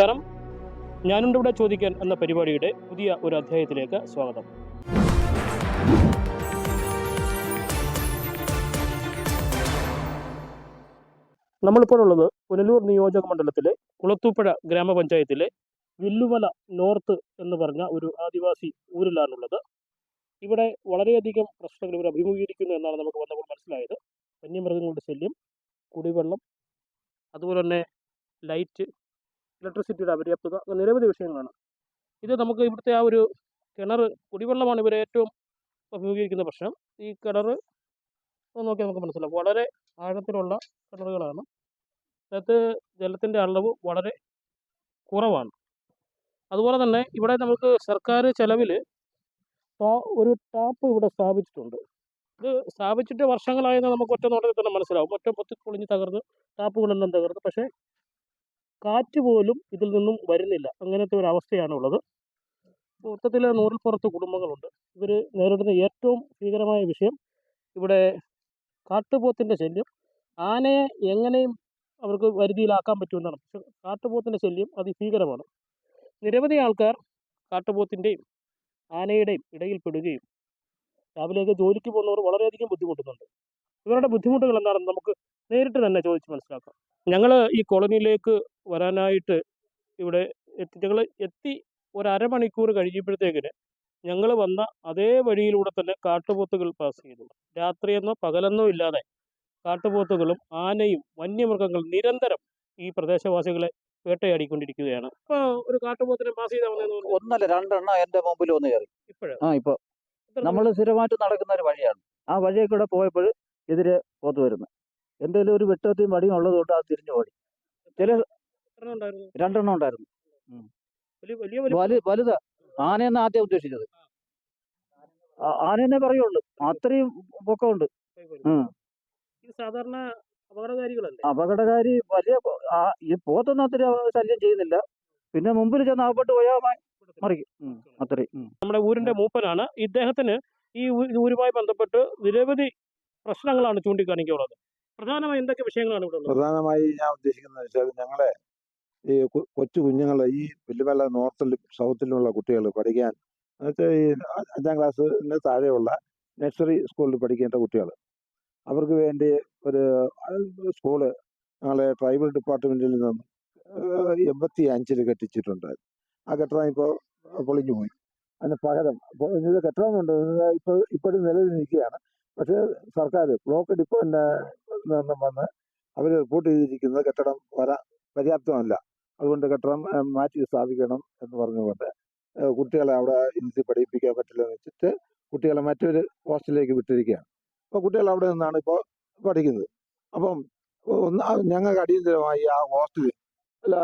നമസ്കാരം. ഞാനുണ്ട് ഇവിടെ ചോദിക്കാൻ എന്ന പരിപാടിയുടെ പുതിയ ഒരു അധ്യായത്തിലേക്ക് സ്വാഗതം. നമ്മളിപ്പോൾ ഉള്ളത് പുനലൂർ നിയോജക മണ്ഡലത്തിലെ കുളത്തൂപ്പുഴ ഗ്രാമപഞ്ചായത്തിലെ വില്ലുമല നോർത്ത് എന്ന് പറഞ്ഞ ഒരു ആദിവാസി ഊരിലാണുള്ളത്. ഇവിടെ വളരെയധികം പ്രശ്നങ്ങൾ ഇവർ അഭിമുഖീകരിക്കുന്നു എന്നാണ് നമുക്ക് വന്നപ്പോൾ മനസ്സിലായത്. വന്യമൃഗങ്ങളുടെ ശല്യം കുടിവെള്ളം അതുപോലെ തന്നെ ലൈറ്റ് ഇലക്ട്രിസിറ്റിയുടെ അപര്യാപ്തത നിരവധി വിഷയങ്ങളാണ്. ഇത് നമുക്ക് ഇവിടുത്തെ ആ ഒരു കിണർ കുടിവെള്ളമാണ് ഇവർ ഏറ്റവും അഭിമുഖീകരിക്കുന്ന പ്രശ്നം ഈ കിണർ നോക്കിയാൽ നമുക്ക് മനസ്സിലാവും. വളരെ ആഴത്തിലുള്ള കിണറുകളാണ്. അതിനകത്ത് ജലത്തിന്റെ അളവ് വളരെ കുറവാണ്. അതുപോലെ തന്നെ ഇവിടെ നമുക്ക് സർക്കാർ ചെലവിൽ ഒരു ടാപ്പ് ഇവിടെ സ്ഥാപിച്ചിട്ടുണ്ട്. ഇത് സ്ഥാപിച്ചിട്ട് വർഷങ്ങളായെന്ന് നമുക്ക് ഒറ്റ നോട്ടത്തിൽ തന്നെ മനസ്സിലാവും. ഒറ്റ പൊത്തി പൊളിഞ്ഞ് തകർന്ന് ടാപ്പുകളെല്ലാം തകർന്ന്. പക്ഷേ കാറ്റ് പോലും ഇതിൽ നിന്നും വരുന്നില്ല. അങ്ങനത്തെ ഒരു അവസ്ഥയാണ് ഉള്ളത് മൊത്തത്തിൽ നൂറിൽ പുറത്ത് കുടുംബങ്ങളുണ്ട്. ഇവർ നേരിടുന്ന ഏറ്റവും ഭീകരമായ വിഷയം ഇവിടെ കാട്ടുപോത്തിന്റെ ശല്യം. ആനയെ എങ്ങനെയും അവർക്ക് വരുതിയിലാക്കാൻ പറ്റുമെന്നാണ്. പക്ഷെ കാട്ടുപോത്തിന്റെ ശല്യം അതിഭീകരമാണ്. നിരവധി ആൾക്കാർ കാട്ടുപോത്തിന്റെയും ആനയുടെയും ഇടയിൽപ്പെടുകയും രാവിലെയൊക്കെ ജോലിക്ക് പോകുന്നവർ വളരെയധികം ബുദ്ധിമുട്ടുന്നുണ്ട്. ഇവരുടെ ബുദ്ധിമുട്ടുകൾ എന്താണെന്ന് നമുക്ക് നേരിട്ട് തന്നെ ചോദിച്ച് മനസ്സിലാക്കാം. ഞങ്ങൾ ഈ കോളനിയിലേക്ക് വരാനായിട്ട് ഇവിടെ എത്തി ഞങ്ങൾ എത്തി ഒരു അരമണിക്കൂർ കഴിയുമ്പോഴത്തേക്കിന് ഞങ്ങൾ വന്ന അതേ വഴിയിലൂടെ തന്നെ കാട്ടുപോത്തുകൾ പാസ് ചെയ്തു. രാത്രിയെന്നോ പകലെന്നോ ഇല്ലാതെ കാട്ടുപോത്തുകളും ആനയും വന്യമൃഗങ്ങൾ നിരന്തരം ഈ പ്രദേശവാസികളെ വേട്ടയാടിക്കൊണ്ടിരിക്കുകയാണ്. ഇപ്പൊ ഒരു കാട്ടുപോത്തിനെ പാസ് ചെയ്താൽ ഒന്നല്ല രണ്ടെണ്ണം എന്റെ മുമ്പിൽ ഒന്ന് കയറി. ഇപ്പോഴും? ആ ഇപ്പൊ നമ്മൾ സ്ഥിരമായിട്ട് നടക്കുന്ന ഒരു വഴിയാണ്. ആ വഴിയെ കൂടെ പോയപ്പോൾ എതിരെ പോത്ത് വരുന്നു. എന്റെ കയ്യിൽ ഒരു വെട്ടത്തെയും വടിയും ഉള്ളതുകൊണ്ട് അത് തിരിഞ്ഞു ഓടി. ചില രണ്ടെണ്ണം ഉണ്ടായിരുന്നു. വലിയ വലിയ വലിയ വലു വലുതാ. ആനയെന്ന് ആദ്യം ഉദ്ദേശിച്ചത്. ആനയെന്നെ പറയുള്ളൂ. അത്രയും പൊക്കമുണ്ട്. സാധാരണ അപകടകാരികളല്ലേ? അപകടകാരി വലിയ ഈ പോത്തൊന്നും അത്ര ശല്യം ചെയ്യുന്നില്ല. പിന്നെ മുമ്പിൽ ചെന്ന് അകപ്പെട്ട് പോയാൽ മറിക്കും അത്രയും. നമ്മുടെ ഊരിന്റെ മൂപ്പനാണ്. ഇദ്ദേഹത്തിന് ഈ ഊരുമായി ബന്ധപ്പെട്ട് നിരവധി പ്രശ്നങ്ങളാണ് ചൂണ്ടിക്കാണിക്കാനുള്ളത് പ്രധാനമായും എന്തൊക്കെ വിഷയങ്ങളാണ് ഇവിടെ ഉള്ളത്? പ്രധാനമായി ഞാൻ ഉദ്ദേശിക്കുന്നത് വെച്ചാൽ ഞങ്ങളെ ഈ കൊച്ചു കുഞ്ഞുങ്ങളെ ഈ പുല്ലുമല നോർത്തിലും സൗത്തിലുമുള്ള കുട്ടികൾ പഠിക്കാൻ എന്നുവെച്ചാൽ ഈ അഞ്ചാം ക്ലാസ്സിന് താഴെയുള്ള നഴ്സറി സ്കൂളിൽ പഠിക്കേണ്ട കുട്ടികൾ. അവർക്ക് വേണ്ടി ഒരു സ്കൂൾ ഞങ്ങളെ ട്രൈബൽ ഡിപ്പാർട്ട്മെന്റിൽ നിന്നും എൺപത്തി അഞ്ചിൽ കെട്ടിച്ചിട്ടുണ്ട്. ആ കെട്ടിടം ഇപ്പോൾ പൊളിഞ്ഞു പോയി. അതിന് പകരം കെട്ടിടമുണ്ട് ഇപ്പോൾ ഇപ്പോഴും നിലവിൽ നിൽക്കുകയാണ്. പക്ഷേ സർക്കാർ ബ്ലോക്ക് ഡിപ്പോ നിന്നും വന്ന് അവർ റിപ്പോർട്ട് ചെയ്തിരിക്കുന്നത് കെട്ടിടം വരാ പര്യാപ്തമല്ല. അതുകൊണ്ട് കെട്ടിടം മാറ്റി സ്ഥാപിക്കണം എന്ന് പറഞ്ഞുകൊണ്ട് കുട്ടികളെ അവിടെ ഇരുത്തി പഠിപ്പിക്കാൻ പറ്റില്ല എന്ന് വെച്ചിട്ട് കുട്ടികളെ മറ്റൊരു ഹോസ്റ്റലിലേക്ക് വിട്ടിരിക്കുകയാണ്. അപ്പോൾ കുട്ടികൾ അവിടെ നിന്നാണ് ഇപ്പോൾ പഠിക്കുന്നത്. അപ്പം ഒന്ന് ഞങ്ങൾക്ക് അടിയന്തരമായി ആ ഹോസ്റ്റലിൽ അല്ല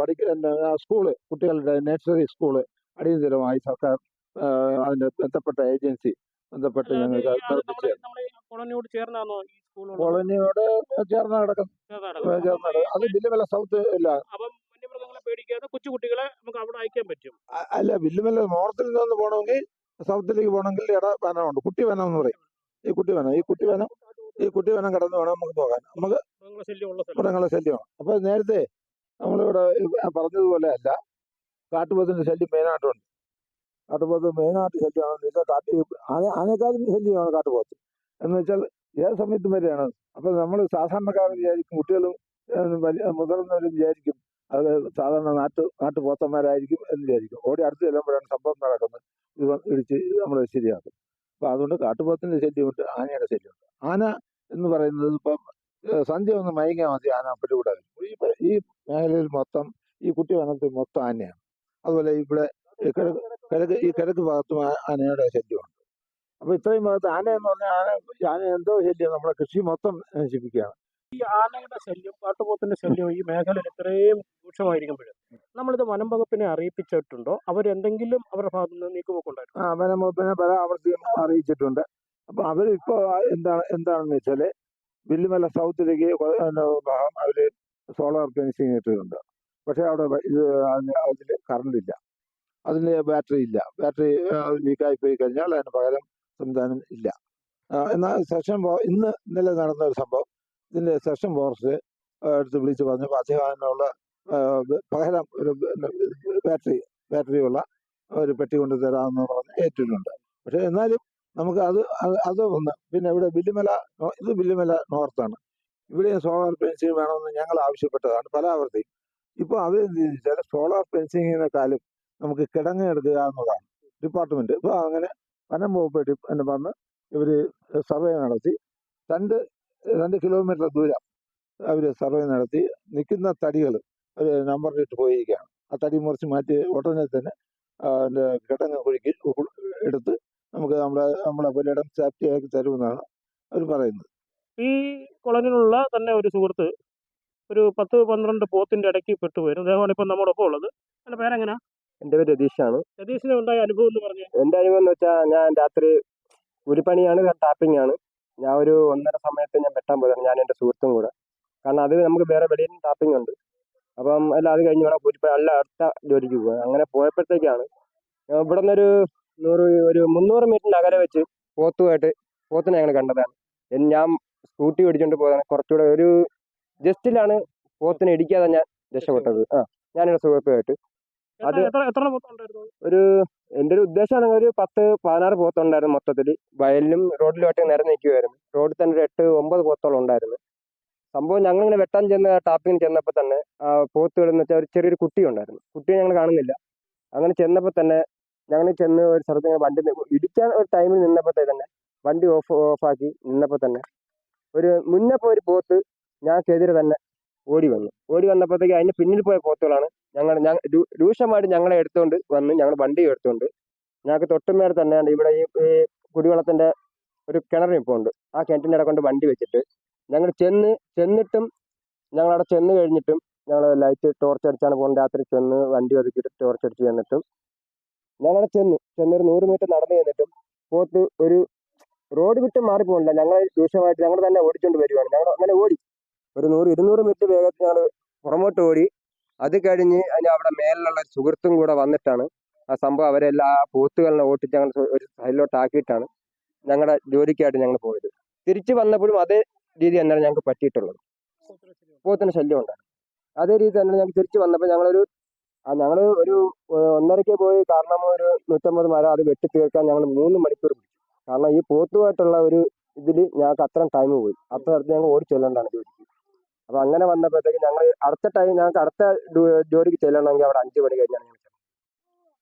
പഠിക്കുന്ന സ്കൂൾ കുട്ടികളുടെ നഴ്സറി സ്കൂൾ അടിയന്തരമായി സർക്കാർ അതിന്റെ ബന്ധപ്പെട്ട ഏജൻസി ബന്ധപ്പെട്ട് ഞങ്ങൾ ഞങ്ങൾക്ക് കോളനിയോട് ചേർന്നാണോ ഈ സ്കൂൾ കോളനിയോട് ചേർന്ന് കിടക്കും ചേർന്ന് അത് വില്ലുമല സൗത്ത് ഇല്ല. പേടിക്കാതെ കൊച്ചുകുട്ടികളെ നമുക്ക് അവിടെ അയക്കാൻ പറ്റും. അല്ല വില്ലുമല നോർത്തിൽ നിന്ന് പോകണമെങ്കിൽ സൗത്തിലേക്ക് പോകണമെങ്കിൽ ഇട വനമുണ്ട്. കുട്ടി വനം എന്ന് പറയും. ഈ കുട്ടി വനം ഈ കുട്ടി വനം ഈ കുട്ടി വനം കടന്നു വേണം നമുക്ക് പോകാൻ. നമുക്ക് മൃഗങ്ങളെ ശല്യമാണ്. അപ്പൊ നേരത്തെ നമ്മളിവിടെ പറഞ്ഞതുപോലെ അല്ല. കാട്ടുപോത്തിന്റെ ശല്യം മെയിനായിട്ടുണ്ട് കാട്ടുപോത്ത് മെയിനായിട്ട് ശല്യമാണെന്ന് വെച്ചാൽ കാട്ടി ആനക്കാരും ശല്യമാണ് കാട്ടുപോത്ത്. എന്ന് വെച്ചാൽ ഏത് സമയത്തും വരെയാണ് അപ്പൊ നമ്മൾ സാധാരണക്കാർ വിചാരിക്കും കുട്ടികളും വലിയ മുതിർന്നവരും വിചാരിക്കും അത് സാധാരണ നാട്ടു നാട്ടുപോത്തന്മാരായിരിക്കും എന്ന് വിചാരിക്കും. ഓടി അടുത്ത് ചെല്ലുമ്പോഴാണ് സംഭവം നടക്കുന്നത്. ഇത് ഇടിച്ച് നമ്മൾ ശരിയാക്കും. അപ്പൊ അതുകൊണ്ട് കാട്ടുപോത്തിന്റെ ശല്യമുണ്ട് ആനയുടെ ശല്യമുണ്ട്. ആന എന്ന് പറയുന്നത് ഇപ്പം സന്ധ്യ ഒന്ന് മയങ്ങിയാൽ മതി ആന പിടികൂടാൻ ഈ മേഖലയിൽ മൊത്തം ഈ കുട്ടി വനത്തിൽ മൊത്തം ആനയാണ്. അതുപോലെ ഇവിടെ കിഴക്ക് കിഴക്ക് ഈ കിഴക്ക് ഭാഗത്തും ആനയുടെ ശല്യമുണ്ട്. അപ്പൊ ഇത്രയും ഭാഗത്ത് ആന എന്ന് പറഞ്ഞാൽ ആന ആന എന്തോ ശല്യം നമ്മുടെ കൃഷി മൊത്തം നശിപ്പിക്കുകയാണ്. ഈ ആനയുടെ ശല്യം കാട്ടുപോത്തിന്റെ ശല്യം ഈ മേഖലയിൽ ഇത്രയും രൂക്ഷമായിരിക്കുമ്പോൾ നമ്മളിത് വനം വകുപ്പിനെ അറിയിപ്പിച്ചിട്ടുണ്ടോ? അവരെന്തെങ്കിലും അവരുടെ ഭാഗത്ത് നിന്ന് നീക്കുപോക്കുണ്ടായിരുന്നു ആ വനം വകുപ്പിനെ പല ആവർത്തിയും അറിയിച്ചിട്ടുണ്ട്. അപ്പൊ അവരിപ്പോ എന്താണ് എന്താണെന്ന് വെച്ചാൽ വില്ലുമല സൗത്തിലേക്ക് ഭാഗം അവർ സോളാർ ഫെൻസിങ് ഇട്ടിട്ടുണ്ട്. പക്ഷെ അവിടെ ഇത് അതിൽ കറണ്ട് ഇല്ല അതിന് ബാറ്ററി ഇല്ല. ബാറ്ററി ലീക്കായി പോയി കഴിഞ്ഞാൽ അതിന് പകരം സംവിധാനം ഇല്ല. എന്നാൽ സെഷൻ ഇന്ന് ഇന്നലെ നടന്ന ഒരു സംഭവം. ഇതിന്റെ സെഷൻ ഫോറസ്റ്റ് എടുത്ത് വിളിച്ച് പറഞ്ഞു. അദ്ദേഹം അതിനുള്ള പകരം ഒരു ബാറ്ററി ബാറ്ററി ഉള്ള ഒരു പെട്ടി കൊണ്ട് തരാമെന്ന് പറഞ്ഞ് ഏറ്റിട്ടുണ്ട്. പക്ഷേ എന്നാലും നമുക്ക് അത് അത് ഒന്ന് പിന്നെ ഇവിടെ വില്ലുമല നോ- ഇത് വില്ലുമല നോർത്താണ്. ഇവിടെ സോളാർ ഫെൻസിങ് വേണമെന്ന് ഞങ്ങൾ ആവശ്യപ്പെട്ടതാണ് പല ആവർത്തി ഇപ്പോൾ അവർ സോളാർ ഫെൻസിങ്ങിനെക്കാളും നമുക്ക് കിടങ്ങ് എടുക്കുക എന്നുള്ളതാണ്. ഡിപ്പാർട്ട്മെന്റ്. ഇപ്പോൾ അങ്ങനെ വനം വകുപ്പ് എന്നെ വന്ന് ഇവർ സർവേ നടത്തി. രണ്ട് രണ്ട് കിലോമീറ്റർ ദൂരം അവർ സർവേ നടത്തി. നിൽക്കുന്ന തടികൾ അവർ നമ്പറിലിട്ട് പോയിരിക്കുകയാണ്. ആ തടി മുറിച്ച് മാറ്റി ഉടനെ തന്നെ അതിന്റെ കിടങ്ങ് കുഴിക്ക് എടുത്ത് നമുക്ക് നമ്മുടെ നമ്മളെ പുരയിടം സേഫ്റ്റിയാക്കി തരുമെന്നാണ് അവർ പറയുന്നത്. ഈ കോളനിയിലുള്ള തന്നെ ഒരു സുഹൃത്ത് ഒരു പത്ത് പന്ത്രണ്ട് പോത്തിന്റെ ഇടയ്ക്ക് പെട്ടുപോയിരുന്നു അദ്ദേഹമാണ് ഇപ്പം നമ്മോടൊപ്പം ഉള്ളത്. അതിന്റെ പേരെങ്ങനാ എന്റെ പേര് രതീഷാണ്. രതീഷിന് ഉണ്ടായ അനുഭവം എന്ന് പറഞ്ഞു? എന്റെ അനുഭവം എന്ന് വെച്ചാൽ ഞാൻ രാത്രി കൂലിപ്പണിയാണ് ടാപ്പിംഗ് ആണ്. ഞാൻ ഒരു ഒന്നര സമയത്ത് ഞാൻ വെട്ടാൻ പോയതാണ് ഞാൻ എന്റെ സുഹൃത്തും കൂടെ. കാരണം അത് നമുക്ക് വേറെ വെളിയിൽ ടാപ്പിംഗ് ഉണ്ട്. അപ്പം അല്ല അത് കഴിഞ്ഞ് വേണം കൂലിപ്പണി അല്ല അടുത്ത ജോലിക്ക് പോകാൻ. അങ്ങനെ പോയപ്പോഴത്തേക്കാണ് ഇവിടെ നിന്നൊരു നൂറ് ഒരു മുന്നൂറ് മീറ്റർ അകലെ വെച്ച് പോത്തുമായിട്ട് പോത്തിനെ ഞങ്ങൾ കണ്ടതാണ്. ഞാൻ സ്കൂട്ടി ഓടിച്ചുകൊണ്ട് പോയതാണ്. കുറച്ചുകൂടെ ഒരു ജസ്റ്റിലാണ് പോത്തിനെ ഇടിക്കാതെ ഞാൻ രക്ഷപ്പെട്ടത്. ആ ഞാനെന്റെ സുഹൃത്തുമായിട്ട്. അത് എത്ര ഒരു എന്റെ ഒരു ഉദ്ദേശമാണ് ഒരു പത്ത് പതിനാറ് പോത്തുണ്ടായിരുന്നു മൊത്തത്തിൽ. വയലിലും റോഡിലുമായിട്ട് നിരന്ന് നിൽക്കുമായിരുന്നു റോഡിൽ തന്നെ ഒരു എട്ട് ഒമ്പത് പോത്തോളം ഉണ്ടായിരുന്നു. സംഭവം ഞങ്ങൾ ഇങ്ങനെ വെട്ടാൻ ചെന്ന് ടാപ്പിങ്ങിന് ചെന്നപ്പോൾ തന്നെ ആ പോത്തുകൾ എന്ന് വെച്ചാൽ ഒരു ചെറിയൊരു കുട്ടി ഉണ്ടായിരുന്നു. കുട്ടിയെ ഞങ്ങൾ കാണുന്നില്ല. അങ്ങനെ ചെന്നപ്പോൾ തന്നെ ഞങ്ങൾ ചെന്ന് ഒരു സ്ഥലത്ത് ഇങ്ങനെ വണ്ടി ഇടിക്കാൻ ഒരു ടൈമിൽ നിന്നപ്പോഴത്തേ തന്നെ വണ്ടി ഓഫ് ഓഫാക്കി നിന്നപ്പോൾ തന്നെ ഒരു മുന്നേ ഒരു പോത്ത് ഞങ്ങൾക്കെതിരെ തന്നെ ഓടി വന്നു. ഓടി വന്നപ്പോഴത്തേക്ക് അതിന് പിന്നിൽ പോയ പോത്തുകളാണ് ഞങ്ങൾ രൂക്ഷമായിട്ട് ഞങ്ങളെ എടുത്തുകൊണ്ട് വന്ന് ഞങ്ങൾ വണ്ടി എടുത്തുകൊണ്ട് ഞങ്ങൾക്ക് തൊട്ടുമേലെ തന്നെ ഇവിടെ ഈ കുടിവെള്ളത്തിന്റെ ഒരു കിണർ ഇപ്പോൾ ഉണ്ട്. ആ കിണറ്റിന്റെ ഇട കൊണ്ട് വണ്ടി വെച്ചിട്ട് ഞങ്ങൾ ചെന്ന് ചെന്നിട്ടും ഞങ്ങൾ അവിടെ ചെന്ന് കഴിഞ്ഞിട്ടും ഞങ്ങൾ ലൈറ്റ് ടോർച്ച് അടിച്ചാണ് പോകുന്നത്. രാത്രി ചെന്ന് വണ്ടി ഒതുക്കിയിട്ട് ടോർച്ച് അടിച്ച് ചെന്നിട്ടും ഞങ്ങൾ ചെന്നു. ചെന്നൊരു നൂറ് മീറ്റർ നടന്നു ചെന്നിട്ടും പോത്ത് ഒരു റോഡ് വിട്ട് മാറിപ്പോകണില്ല ഞങ്ങൾ രൂക്ഷമായിട്ട് ഞങ്ങൾ തന്നെ ഓടിച്ചുകൊണ്ട് വരുവാണ്. ഞങ്ങൾ അങ്ങനെ ഓടി ഒരു നൂറ് ഇരുന്നൂറ് മീറ്റർ വേഗത്തിൽ ഞങ്ങൾ പുറമോട്ട് ഓടി. അത് കഴിഞ്ഞ് അതിന് അവിടെ മേലിലുള്ള സുഹൃത്തും കൂടെ വന്നിട്ടാണ് ആ സംഭവം. അവരെല്ലാ പൂത്തുകളിനെ പോത്തുകളെ ഓട്ടിച്ച് ഞങ്ങൾ ഒരു സൈഡിലോട്ട് ആക്കിയിട്ടാണ് ഞങ്ങളുടെ ജോലിക്കായിട്ട് ഞങ്ങൾ പോയത്. തിരിച്ചു വന്നപ്പോഴും അതേ രീതി തന്നെയാണ് ഞങ്ങൾക്ക് പറ്റിയിട്ടുള്ളത്. പോത്തിന് ശല്യം ഉണ്ടായിരുന്നു. അതേ രീതി തന്നെ ഞങ്ങൾക്ക് തിരിച്ചു വന്നപ്പോൾ ഞങ്ങളൊരു ഞങ്ങൾ ഒരു ഒന്നരയ്ക്ക് പോയി കാരണം ഒരു നൂറ്റമ്പത് മരം അത് വെട്ടി തീർക്കാൻ ഞങ്ങൾ മൂന്ന് മണിക്കൂർ പിടിച്ചു. കാരണം ഈ പോത്തുമായിട്ടുള്ള ഒരു ഇതിൽ ഞങ്ങൾക്ക് അത്രയും ടൈം പോയി. അത്ര ഞങ്ങൾ ഓടി ജോലിക്ക്. അപ്പൊ അങ്ങനെ വന്നപ്പോഴത്തേക്ക് ഞങ്ങൾ അടുത്ത ടൈം ഞങ്ങൾക്ക് അടുത്ത ജോലിക്ക് ചെല്ലണമെങ്കിൽ അവിടെ അഞ്ചു മണി കഴിഞ്ഞാണ് ഞങ്ങൾ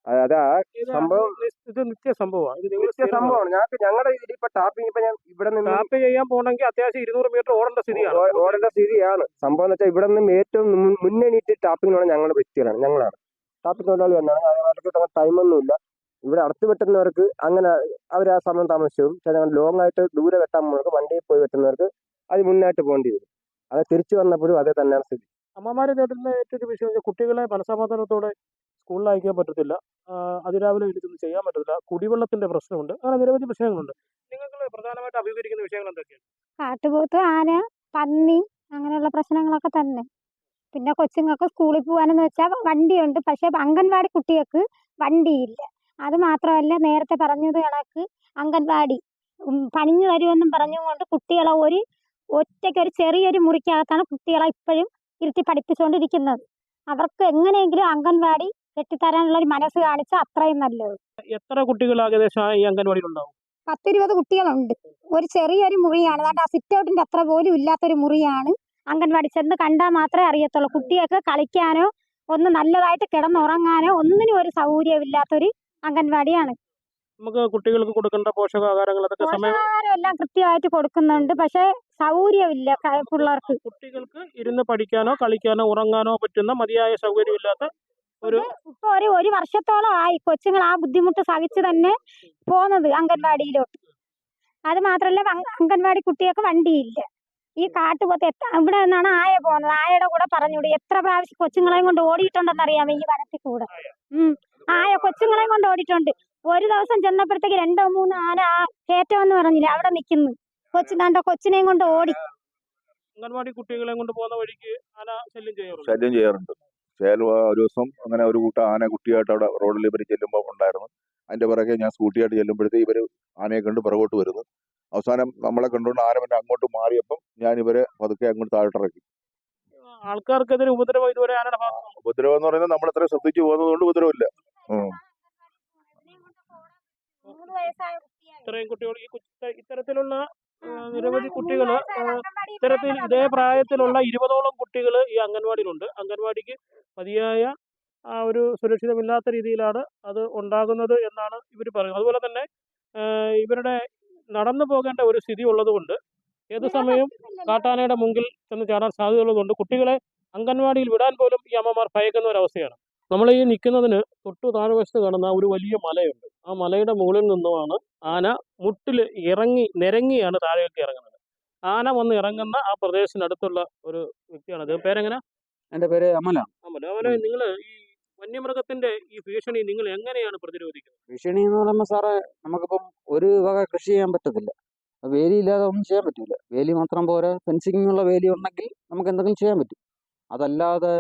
അതാ സംഭവം. ഇത് നിത്യ സംഭവമാണ് നിത്യ സംഭവമാണ്. ഞങ്ങൾക്ക് ഞങ്ങളുടെ ഇതിൽ ഇപ്പൊ ടാപ്പിംഗ് ഇപ്പൊ ഞാൻ ഇവിടെ നിന്ന് ടാപ്പ് ചെയ്യാൻ പോകണമെങ്കിൽ അത്യാവശ്യം ഇരുന്നൂറ് മീറ്റർ ഓടേണ്ട സ്ഥിതിയാണ്. ഓടേണ്ട സ്ഥിതിയാണ്. സംഭവം എന്ന് വെച്ചാൽ ഇവിടെ നിന്ന് ഏറ്റവും മുന്നണിയിട്ട് ടാപ്പിങ്ങിനുള്ള ഞങ്ങളുടെ വ്യക്തികളാണ് ഞങ്ങളാണ്. ടാപ്പിംഗ് തൊഴിലാളി തന്നെയാണ്. അവർക്ക് ടൈമൊന്നുമില്ല ഇവിടെ അടുത്ത് വെട്ടുന്നവർക്ക് അങ്ങനെ അവർ ആ സമയം താമസിച്ചു. താമസിച്ചും ഞങ്ങൾ ലോങ് ആയിട്ട് ദൂരെ വെട്ടാൻ പോകുന്നവർക്ക് വണ്ടിയിൽ പോയി വെട്ടുന്നവർക്ക് അത് മുന്നായിട്ട് പോകേണ്ടി വരും. അത് തിരിച്ചു വന്നപ്പോഴും അതേ തന്നെയാണ് സ്ഥിതി. അമ്മമാരെ നേരിടുന്ന ഏറ്റവും ഒരു വിഷയം കുട്ടികളെ മനസ്സമാധാനത്തോടെ സ്കൂളിൽ അയക്കാൻ പറ്റത്തില്ല. അതിരാവിലെ എനിക്കൊന്നും ചെയ്യാൻ പറ്റത്തില്ല. കുടിവെള്ളത്തിന്റെ പ്രശ്നമുണ്ട്. അങ്ങനെ നിരവധി പ്രശ്നങ്ങളുണ്ട് നിങ്ങൾ പ്രധാനമായിട്ട് അഭിമുഖീകരിക്കുന്ന വിഷയങ്ങൾ എന്തൊക്കെയാണ്? കാട്ടുപോത്ത് ആന പന്നി അങ്ങനെയുള്ള പ്രശ്നങ്ങളൊക്കെ തന്നെ. പിന്നെ കൊച്ചുങ്ങൾക്ക് സ്കൂളിൽ പോകാനെന്ന് വെച്ചാൽ വണ്ടിയുണ്ട്. പക്ഷേ അംഗൻവാടി കുട്ടികൾക്ക് വണ്ടിയില്ല. അത് മാത്രമല്ല നേരത്തെ പറഞ്ഞത് കണക്ക് അംഗൻവാടി. പണിഞ്ഞു വരുമെന്നും പറഞ്ഞുകൊണ്ട് കുട്ടികളെ ഒരു ഒറ്റയ്ക്ക് ഒരു ചെറിയൊരു മുറിക്കകത്താണ് കുട്ടികളെ ഇപ്പോഴും ഇരുത്തി പഠിപ്പിച്ചുകൊണ്ടിരിക്കുന്നത് അവർക്ക് എങ്ങനെയെങ്കിലും അംഗൻവാടി കെട്ടിത്തരാനുള്ള ഒരു മനസ്സ് കാണിച്ചാൽ അത്രയും നല്ലത്. എത്ര കുട്ടികൾ ഏകദേശം ഈ അംഗൻവാടിയിൽ ഉണ്ടാവും പത്തിരുപത് കുട്ടികളുണ്ട്. ഒരു ചെറിയൊരു മുറിയാണ്. അതാണ്ട് ആ സിറ്റ് ഔട്ടിന്റെ അത്ര പോലും ഇല്ലാത്തൊരു മുറിയാണ് അംഗൻവാടി. ചെന്ന് കണ്ടാൽ മാത്രമേ അറിയത്തുള്ളൂ. കുട്ടികൾക്ക് കളിക്കാനോ ഒന്ന് നല്ലതായിട്ട് കിടന്നുറങ്ങാനോ ഒന്നിനും ഒരു സൗകര്യമില്ലാത്തൊരു അംഗൻവാടിയാണ്. നമുക്ക് കുട്ടികൾക്ക് കൊടുക്കേണ്ട പോഷകാഹാരങ്ങൾ അതൊക്കെ സമയം എല്ലാം കൃത്യമായിട്ട് കൊടുക്കുന്നുണ്ട്. പക്ഷേ സൗകര്യമില്ല പിള്ളേർക്ക്. കുട്ടികൾക്ക് ഇരുന്ന് പഠിക്കാനോ കളിക്കാനോ ഉറങ്ങാനോ പറ്റുന്ന മതിയായ സൗകര്യമില്ലാത്ത ഒരു ഇപ്പൊ ഒരു ഒരു വർഷത്തോളം ആയി കൊച്ചുങ്ങൾ ആ ബുദ്ധിമുട്ട് സഹിച്ച് തന്നെ പോകുന്നത് അംഗൻവാടിയിലോട്ട്. അത് മാത്രല്ല അംഗ- അംഗൻവാടി കുട്ടികൾക്ക് വണ്ടിയില്ല. ഈ കാട്ടുപോത്ത് എത്ര ഇവിടെ നിന്നാണ് ആയ പോകുന്നത്. ആയയുടെ കൂടെ പറഞ്ഞുകൂടി എത്ര പ്രാവശ്യം കൊച്ചുങ്ങളെയും കൊണ്ട് ഓടിയിട്ടുണ്ടെന്ന് അറിയാമോ ഈ വനത്തിൽ കൂടെ? ഉം. ആയ കൊച്ചുങ്ങളെയും കൊണ്ട് ഓടിയിട്ടുണ്ട്. ഒരു ദിവസം ചെന്നപ്പോഴത്തേക്ക് രണ്ടോ മൂന്നോ ആന ആ കയറ്റം എന്ന് പറഞ്ഞില്ല അവിടെ നിൽക്കുന്നു. കൊച്ചു കണ്ടോ കൊച്ചിനെയും കൊണ്ട് ഓടി. അംഗൻവാടി കുട്ടികളെ കൊണ്ട് പോകുന്ന വഴിക്ക് ആന ശല്യം ചെയ്യാറുണ്ട്? ശല്യം ചെയ്യാറുണ്ട്. ചേൽ ഒരു ദിവസം അങ്ങനെ ഒരു കൂട്ടം ആന കുട്ടിയായിട്ട് അവിടെ റോഡിൽ ഇവർ ചെല്ലുമ്പോൾ ഉണ്ടായിരുന്നു. അതിന്റെ പിറകെ ഞാൻ സ്കൂട്ടിയായിട്ട് ചെല്ലുമ്പോഴത്തേക്ക് ഇവർ ആനയെ കണ്ട് പുറകോട്ട് വരുന്നു. അവസാനം നമ്മളെ കണ്ടുകൊണ്ട് ആന പിന്നെ അങ്ങോട്ട് മാറിയപ്പം ഞാൻ ഇവരെ പതുക്കെ അങ്ങോട്ട് താഴ്ത്തിറക്കി ആൾക്കാർക്കെതിരെ ഉപദ്രവം ഇതുവരെ ആനയുടെ ഭാഗത്ത് ഉപദ്രവം എന്ന് പറയുന്നത് നമ്മൾ അത്ര ശ്രദ്ധിച്ചു പോകുന്നത് കൊണ്ട് ഉപദ്രവമില്ല ഇത്രയും കുട്ടികൾ ഈ ഇത്തരത്തിലുള്ള നിരവധി കുട്ടികൾ ഇത്തരത്തിൽ ഇതേ പ്രായത്തിലുള്ള ഇരുപതോളം കുട്ടികൾ ഈ അംഗൻവാടിയിലുണ്ട്. അംഗൻവാടിക്ക് മതിയായ ആ ഒരു സുരക്ഷിതമില്ലാത്ത രീതിയിലാണ് അത് ഉണ്ടാകുന്നത് എന്നാണ് ഇവർ പറയുന്നത്. അതുപോലെ തന്നെ ഇവരുടെ നടന്നു പോകേണ്ട ഒരു സ്ഥിതി ഉള്ളതുകൊണ്ട് ഏത് സമയം കാട്ടാനയുടെ മുമ്പിൽ ചെന്ന് ചാടാൻ സാധ്യതയുള്ളതുകൊണ്ട് കുട്ടികളെ അംഗൻവാടിയിൽ വിടാൻ പോലും ഈ അമ്മമാർ ഭയക്കുന്ന ഒരവസ്ഥയാണ്. നമ്മൾ ഈ നിൽക്കുന്നതിന് തൊട്ടു താഴ്വശത്ത് കാണുന്ന ഒരു വലിയ മലയുണ്ട്. ആ മലയുടെ മുകളിൽ നിന്നുമാണ് ആന മുട്ടിൽ ഇറങ്ങി നിരങ്ങിയാണ് താഴേക്ക് ഇറങ്ങുന്നത്. ആന വന്ന് ഇറങ്ങുന്ന ആ പ്രദേശത്തിനടുത്തുള്ള ഒരു വ്യക്തിയാണ്. അദ്ദേഹം പേരെങ്ങനെ? എന്റെ പേര് അമലാണ് അമല. അവനെ നിങ്ങൾ ഈ വന്യമൃഗത്തിന്റെ ഈ ഭീഷണി നിങ്ങൾ എങ്ങനെയാണ് പ്രതിരോധിക്കുന്നത്? ഭീഷണി എന്ന് പറയുമ്പോൾ സാറേ നമുക്കിപ്പം ഒരു വക കൃഷി ചെയ്യാൻ പറ്റത്തില്ല. വേലി ഇല്ലാതെ ഒന്നും ചെയ്യാൻ പറ്റില്ല വേലി മാത്രം പോരാ. ഫെൻസിങ്ങുള്ള വേലി ഉണ്ടെങ്കിൽ നമുക്ക് എന്തെങ്കിലും ചെയ്യാൻ പറ്റും. അതല്ലാതെ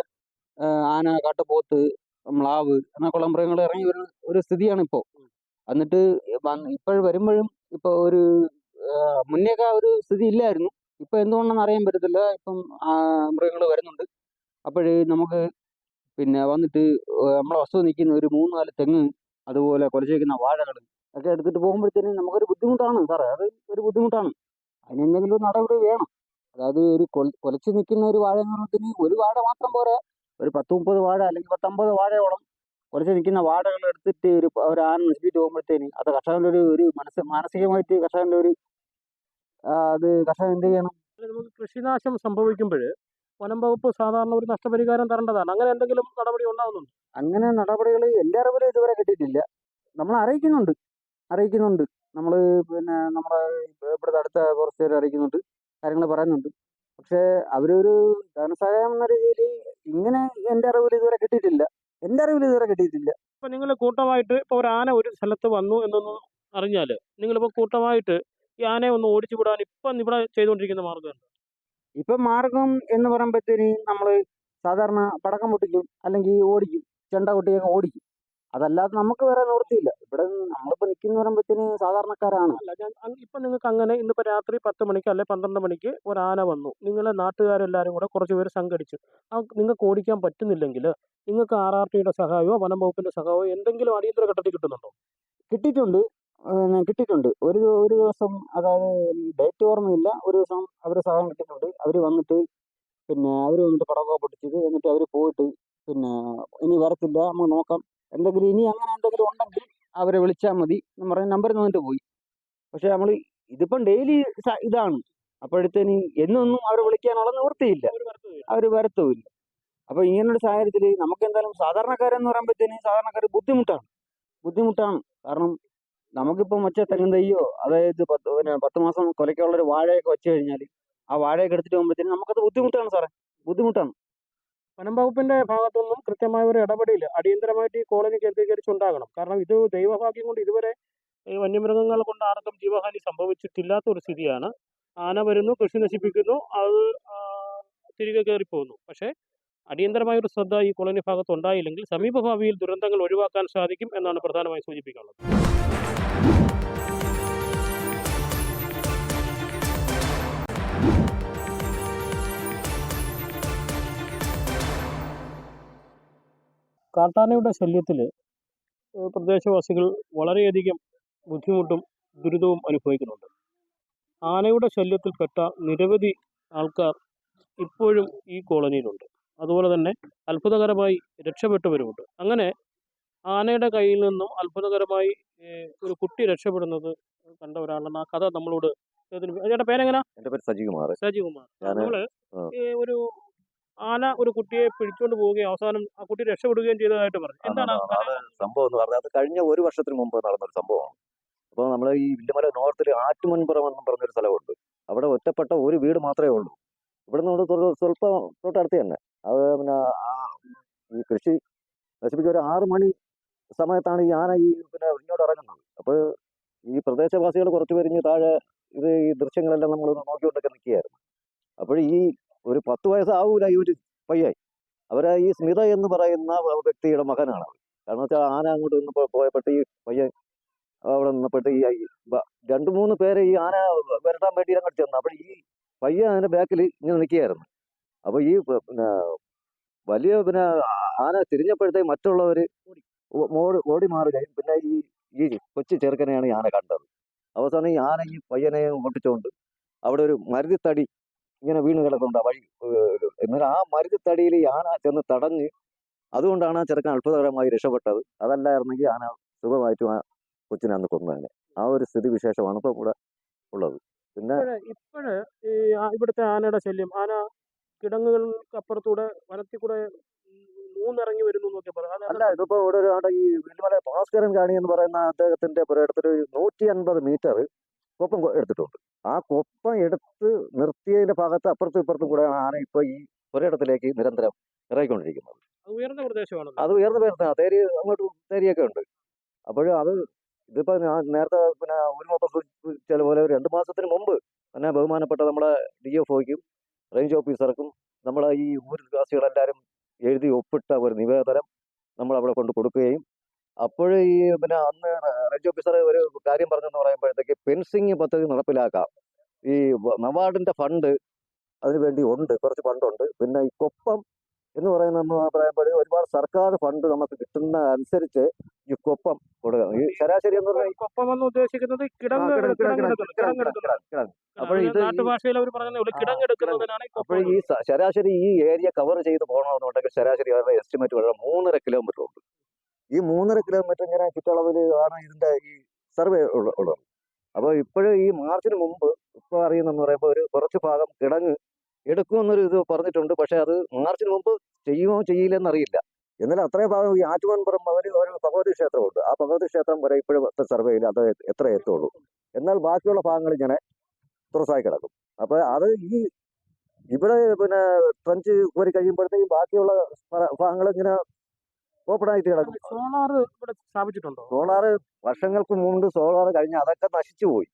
ആന കാട്ടുപോത്ത് മ്ലാവ് എന്നൊക്കെയുള്ള മൃഗങ്ങൾ ഇറങ്ങി വരുന്ന ഒരു സ്ഥിതിയാണ് ഇപ്പോൾ. എന്നിട്ട് ഇപ്പോഴും വരുമ്പോഴും ഇപ്പോൾ ഒരു മുന്നേക്ക ഒരു സ്ഥിതി ഇല്ലായിരുന്നു. ഇപ്പൊ എന്തുകൊണ്ടെന്ന് അറിയാൻ പറ്റത്തില്ല. ഇപ്പം മൃഗങ്ങൾ വരുന്നുണ്ട്. അപ്പോഴേ നമുക്ക് പിന്നെ വന്നിട്ട് നമ്മളെ വസ്തു നിൽക്കുന്ന ഒരു മൂന്ന് നാല് തെങ്ങ് അതുപോലെ കൊലച്ചേക്കുന്ന വാഴകൾ ഒക്കെ എടുത്തിട്ട് പോകുമ്പോഴത്തേനും നമുക്കൊരു ബുദ്ധിമുട്ടാണ് സാറേ. അത് ഒരു ബുദ്ധിമുട്ടാണ്. അതിന് എന്തെങ്കിലും ഒരു നടപടി വേണം. അതായത് ഒരു കുലച്ച് നിൽക്കുന്ന ഒരു വാഴ എന്ന് പറയുന്നതിന് ഒരു വാഴ മാത്രം പോരാ. ഒരു പത്ത് മുപ്പത് വാഴ അല്ലെങ്കിൽ പത്തമ്പത് വാഴയോളം കുറച്ച് നിൽക്കുന്ന വാഴകൾ എടുത്തിട്ട് ഒരു ഒരു ആന നശിപ്പിച്ച് പോകുമ്പോഴത്തേന് അത് കർഷകന്റെ ഒരു ഒരു മനസ്സ് മാനസികമായിട്ട് കർഷകന്റെ ഒരു അത് കർഷകൻ എന്ത് ചെയ്യണം? നമുക്ക് കൃഷിനാശം സംഭവിക്കുമ്പോൾ വനം വകുപ്പ് സാധാരണ ഒരു നഷ്ടപരിഹാരം തരേണ്ടതാണ്. അങ്ങനെ എന്തെങ്കിലും നടപടി ഉണ്ടാകുന്നുണ്ട്? അങ്ങനെ നടപടികൾ എന്റെ അറിവിൽ ഇതുവരെ കിട്ടിയിട്ടില്ല. നമ്മൾ അറിയിക്കുന്നുണ്ട്. അറിയിക്കുന്നുണ്ട്. നമ്മൾ പിന്നെ നമ്മുടെ ഇവിടുത്തെ അടുത്ത ഫോറസ്റ്റുകാർ അറിയിക്കുന്നുണ്ട്. കാര്യങ്ങൾ പറയുന്നുണ്ട്. പക്ഷേ അവരൊരു ധനസഹായം എന്ന രീതിയിൽ ഇങ്ങനെ എന്റെ അറിവിൽ ഇതുവരെ കിട്ടിയിട്ടില്ല. എന്റെ അറിവിൽ ഇതുവരെ കിട്ടിയിട്ടില്ല. ഇപ്പൊ നിങ്ങൾ കൂട്ടമായിട്ട് ഇപ്പൊ ഒരു ആന ഒരു സ്ഥലത്ത് വന്നു എന്നൊന്ന് അറിഞ്ഞാൽ നിങ്ങളിപ്പോ കൂട്ടമായിട്ട് ഈ ആനയെ ഒന്ന് ഓടിച്ചു വിടാൻ ഇപ്പം ഇവിടെ ചെയ്തുകൊണ്ടിരിക്കുന്ന മാർഗം ഇപ്പൊ മാർഗം എന്ന് പറയുമ്പോഴത്തേന് നമ്മൾ സാധാരണ പടക്കം പൊട്ടിക്കും അല്ലെങ്കിൽ ഓടിക്കും. ചെണ്ട കൊട്ടിയൊക്കെ ഓടിക്കും. അതല്ലാതെ നമുക്ക് വേറെ നിവൃത്തിയില്ല. ഇവിടെ നമ്മളിപ്പോ നിൽക്കുന്ന പറയുമ്പോഴത്തേന് സാധാരണക്കാരാണ്. അല്ല ഞാൻ അങ് ഇപ്പൊ നിങ്ങൾക്ക് അങ്ങനെ ഇന്നിപ്പോ രാത്രി പത്ത് മണിക്ക് അല്ലെ പന്ത്രണ്ട് മണിക്ക് ഒരു ആന വന്നു. നിങ്ങളെ നാട്ടുകാരെല്ലാരും കൂടെ കുറച്ച് പേര് സംഘടിച്ചു. ആ നിങ്ങൾക്ക് ഓടിക്കാൻ പറ്റുന്നില്ലെങ്കിൽ നിങ്ങൾക്ക് ആർ ആർ ടിയുടെ സഹായമോ വനം വകുപ്പിന്റെ സഹായമോ എന്തെങ്കിലും അടിയന്തര ഘട്ടത്തിൽ കിട്ടുന്നുണ്ടോ? കിട്ടിയിട്ടുണ്ട്. ഏഹ് കിട്ടിയിട്ടുണ്ട്. ഒരു ഒരു ദിവസം അതായത് ഡേറ്റ് ഓർമ്മയില്ല. ഒരു ദിവസം അവർ സഹായം കിട്ടിയിട്ടുണ്ട്. അവർ വന്നിട്ട് പിന്നെ അവർ വന്നിട്ട് പടക്കം പൊട്ടിച്ചത് എന്നിട്ട് അവർ പോയിട്ട് പിന്നെ ഇനി വരത്തില്ല. നമുക്ക് നോക്കാം. എന്തെങ്കിലും ഇനി അങ്ങനെ എന്തെങ്കിലും ഉണ്ടെങ്കിൽ അവരെ വിളിച്ചാൽ മതി എന്ന് പറഞ്ഞ നമ്പർ തന്നിട്ട് പോയി. പക്ഷെ നമ്മൾ ഇതിപ്പം ഡെയിലി ഇതാണ്. അപ്പോഴത്തേന് എന്നൊന്നും അവരെ വിളിക്കാനുള്ള നിവൃത്തിയില്ല. അവർ വരത്തുമില്ല. അപ്പോൾ ഇങ്ങനൊരു സാഹചര്യത്തിൽ നമുക്ക് എന്തായാലും സാധാരണക്കാരെന്ന് പറയുമ്പോഴത്തേന് സാധാരണക്കാർ ബുദ്ധിമുട്ടാണ്. ബുദ്ധിമുട്ടാണ്. കാരണം നമുക്കിപ്പോൾ മറ്റേ തെങ്ങും തയ്യോ അതായത് പത്ത് പിന്നെ പത്ത് മാസം കൊലയ്ക്കുള്ളൊരു വാഴയൊക്കെ വെച്ച് കഴിഞ്ഞാൽ ആ വാഴയൊക്കെ എടുത്തിട്ട് പോകുമ്പോഴത്തേനും നമുക്കത് ബുദ്ധിമുട്ടാണ് സാറേ. ബുദ്ധിമുട്ടാണ്. വനം വകുപ്പിന്റെ ഭാഗത്തുനിന്നും കൃത്യമായ ഒരു ഇടപെടൽ അടിയന്തരമായിട്ട് ഈ കോളനി കേന്ദ്രീകരിച്ചുണ്ടാകണം. കാരണം ഇത് ദൈവഭാഗ്യം കൊണ്ട് ഇതുവരെ വന്യമൃഗങ്ങൾ കൊണ്ട് ആർക്കും ജീവഹാനി സംഭവിച്ചിട്ടില്ലാത്ത ഒരു സ്ഥിതിയാണ്. ആന വരുന്നു കൃഷി നശിപ്പിക്കുന്നു അത് തിരികെ കയറിപ്പോകുന്നു. പക്ഷേ അടിയന്തരമായ ഒരു ശ്രദ്ധ ഈ കോളനി ഭാഗത്ത് ഉണ്ടായില്ലെങ്കിൽ സമീപഭാവിയിൽ ദുരന്തങ്ങൾ ഒഴിവാക്കാൻ സാധിക്കും എന്നാണ് പ്രധാനമായും സൂചിപ്പിക്കാനുള്ളത്. കാട്ടാനയുടെ ശല്യത്തിൽ പ്രദേശവാസികൾ വളരെയധികം ബുദ്ധിമുട്ടും ദുരിതവും അനുഭവിക്കുന്നുണ്ട്. ആനയുടെ ശല്യത്തിൽപ്പെട്ട നിരവധി ആൾക്കാർ ഇപ്പോഴും ഈ കോളനിയിലുണ്ട്. അതുപോലെ തന്നെ അത്ഭുതകരമായി രക്ഷപ്പെട്ടവരുമുണ്ട്. അങ്ങനെ ആനയുടെ കയ്യിൽ നിന്നും അത്ഭുതകരമായി ഒരു കുട്ടി രക്ഷപ്പെടുന്നത് കണ്ട ഒരാളാണ് ആ കഥ നമ്മളോട് ചേട്ടാ പേരെങ്ങനെ? എന്റെ പേര് സജികുമാർ. സജികുമാർ. ഞാൻ നമ്മൾ ഒരു ആന ഒരു കുട്ടിയെ പിടിച്ചുകൊണ്ട് പോവുകയും അവസാനം ആ കുട്ടി രക്ഷപ്പെടുകയും ചെയ്തതായിട്ട് പറഞ്ഞു. എന്താണ് സംഭവം എന്ന് പറഞ്ഞാൽ അത് കഴിഞ്ഞ ഒരു വർഷത്തിന് മുമ്പ് നടന്നൊരു സംഭവമാണ്. അപ്പോൾ നമ്മൾ ഈ വില്ലുമല നോർത്തിൽ ആറ്റുമൻപുറം എന്ന് പറഞ്ഞൊരു സ്ഥലമുണ്ട്. അവിടെ ഒറ്റപ്പെട്ട ഒരു വീട് മാത്രമേ ഉള്ളൂ. ഇവിടെ നിന്ന് സ്വല്പം തൊട്ടടുത്ത് തന്നെ. അത് പിന്നെ ഈ കൃഷി നശിപ്പിക്കുക ഒരു ആറ് മണി സമയത്താണ് ഈ ആന ഈ പിന്നെ ഇങ്ങോട്ട് ഇറങ്ങുന്നത്. അപ്പോൾ ഈ പ്രദേശവാസികൾ കുറച്ച് പേരിഞ്ഞ് താഴെ ഇത് ഈ ദൃശ്യങ്ങളെല്ലാം നമ്മൾ നോക്കിക്കൊണ്ടൊക്കെ നിൽക്കുകയായിരുന്നു. അപ്പോൾ ഈ ഒരു പത്ത് വയസ്സാവൂല ഈ ഒരു പയ്യായി അവരെ ഈ സ്മിത എന്ന് പറയുന്ന വ്യക്തിയുടെ മകനാണ്. കാരണം വെച്ചാൽ ആന അങ്ങോട്ട് നിന്നപ്പോൾ പോയപ്പെട്ട് ഈ പയ്യൻ അവിടെ നിന്നപ്പെട്ട് ഈ രണ്ടു മൂന്ന് പേരെ ഈ ആന വരട്ടാൻ വേണ്ടി അങ്ങോട്ട് ചെന്നു. അപ്പോൾ ഈ പയ്യൻ അതിന്റെ ബാക്കിൽ ഇങ്ങനെ നിൽക്കുകയായിരുന്നു. അപ്പോൾ ഈ പിന്നെ വലിയ പിന്നെ ആന തിരിഞ്ഞപ്പോഴത്തേക്ക് മറ്റുള്ളവർ ഓടി ഓടി മാറുകയും പിന്നെ ഈ ഈ കൊച്ചു ചെറുക്കനെയാണ് ഈ ആന കണ്ടത്. അവസാനം ഈ ആന ഈ പയ്യനെ ഓട്ടിച്ചുകൊണ്ട് അവിടെ ഒരു മരുതിത്തടി ഇങ്ങനെ വീണ് കിടക്കുന്നുണ്ട് ആ വഴി എന്നാൽ ആ മരുത്തടിയിൽ ഈ ആന ചെന്ന് തടഞ്ഞ് അതുകൊണ്ടാണ് ആ ചെറുക്കൻ അത്ഭുതകരമായി രക്ഷപ്പെട്ടത്. അതല്ലായിരുന്നെങ്കിൽ ആന സുഖമായിട്ടും ആ കൊച്ചിനെ അന്ന് കൊന്നതിനെ ആ ഒരു സ്ഥിതി വിശേഷമാണ് ഇപ്പോൾ ഇവിടെ ഉള്ളത്. പിന്നെ ഇപ്പോഴ് ഈ ഇവിടുത്തെ ആനയുടെ ശല്യം. ആന കിടങ്ങുകൾക്ക് അപ്പുറത്തൂടെ വനത്തിൽ കൂടെ മൂന്നിറങ്ങി വരുന്നു എന്നൊക്കെ പറയാം അല്ല ഇതിപ്പോ ഇവിടെ ഒരു ആടെ ഈ വലിയ ഭാസ്കരൻ കാണി എന്ന് പറയുന്ന അദ്ദേഹത്തിന്റെ പുരയിടത്തിൽ നൂറ്റി അൻപത് മീറ്റർ കൊപ്പം എടുത്തിട്ടുണ്ട്. ആ കൊപ്പം എടുത്ത് നിർത്തിയതിന്റെ ഭാഗത്ത് അപ്പുറത്തും ഇപ്പുറത്തും കൂടെ ആന ഇപ്പൊ ഈ ഒരിടത്തിലേക്ക് നിരന്തരം ഇറങ്ങിക്കൊണ്ടിരിക്കുന്നത്. അത് ഉയർന്ന പ്രദേശമാണ് അത് ഉയർന്ന വരുന്ന തേരി അങ്ങോട്ടും തേരിയൊക്കെ ഉണ്ട്. അപ്പോഴും അത് ഇതിപ്പോ ഞാൻ നേരത്തെ പിന്നെ ഒരു മൊത്തം സൂചിപ്പിച്ച പോലെ രണ്ട് മാസത്തിന് മുമ്പ് തന്നെ ബഹുമാനപ്പെട്ട നമ്മുടെ ഡി എഫ് ഒക്കും റേഞ്ച് ഓഫീസർക്കും നമ്മളെ ഈ ഊരുവാസികളെല്ലാവരും എഴുതി ഒപ്പിട്ട ഒരു നിവേദനം നമ്മൾ അവിടെ കൊണ്ട് കൊടുക്കുകയും അപ്പോൾ ഈ പിന്നെ അന്ന് റേഞ്ച് ഓഫീസർ ഒരു കാര്യം പറഞ്ഞെന്ന് പറയുമ്പോഴത്തേക്ക് ഫെൻസിങ് പദ്ധതി നടപ്പിലാക്കാം. ഈ നവാർഡിന്റെ ഫണ്ട് അതിനു വേണ്ടി ഉണ്ട് കുറച്ച് ഫണ്ടുണ്ട്. പിന്നെ ഈ കൊപ്പം എന്ന് പറയുന്ന പറയുമ്പോൾ ഒരുപാട് സർക്കാർ ഫണ്ട് നമുക്ക് കിട്ടുന്ന അനുസരിച്ച് ഈ കൊപ്പം കൊടുക്കുക ഈ ശരാശരി എന്ന് പറഞ്ഞാൽ കൊപ്പം എന്ന് ഉദ്ദേശിക്കുന്നത് അപ്പോൾ ഇത് ഈ- അപ്പോൾ ശരാശരി ഈ ഏരിയ കവർ ചെയ്ത് പോകണമെന്നുണ്ടെങ്കിൽ ശരാശരി അവരുടെ എസ്റ്റിമേറ്റ് വളരെ മൂന്നര കിലോമീറ്റർ ഈ മൂന്നര കിലോമീറ്റർ ഇങ്ങനെ ചുറ്റളവിൽ ആണ് ഇതിന്റെ ഈ സർവേ ഉള്ളത്. അപ്പോൾ ഇപ്പോഴും ഈ മാർച്ചിന് മുമ്പ് ഇപ്പോൾ അറിയുന്നെന്ന് പറയുമ്പോൾ ഒരു കുറച്ച് ഭാഗം കിടങ്ങ് എടുക്കുമെന്നൊരു ഇത് പറഞ്ഞിട്ടുണ്ട്. പക്ഷേ അത് മാർച്ചിന് മുമ്പ് ചെയ്യുമോ ചെയ്യില്ലെന്ന് അറിയില്ല. എന്നാലും അത്രയും ഭാഗം ഈ ആറ്റുമാൻപുറം അവർ ഒരു ഭഗവതി ക്ഷേത്രമുണ്ട്. ആ ഭഗവതി ക്ഷേത്രം വരെ ഇപ്പോഴും സർവേയിൽ അത് എത്ര എത്തുള്ളൂ. എന്നാൽ ബാക്കിയുള്ള ഭാഗങ്ങൾ ഇങ്ങനെ തുറസായി കിടക്കും. അപ്പൊ അത് ഈ ഇവിടെ പിന്നെ ട്രഞ്ച് കോരി കഴിയുമ്പോഴത്തേക്കും ബാക്കിയുള്ള ഭാഗങ്ങൾ ഇങ്ങനെ ഓപ്പൺ ആയിട്ട് കിടക്കും സോളാർ ഇവിടെ സ്ഥാപിച്ചിട്ടുണ്ടോ? സോളാർ വർഷങ്ങൾക്ക് മുമ്പ് സോളാർ കഴിഞ്ഞ അതൊക്കെ നശിച്ചു പോയി.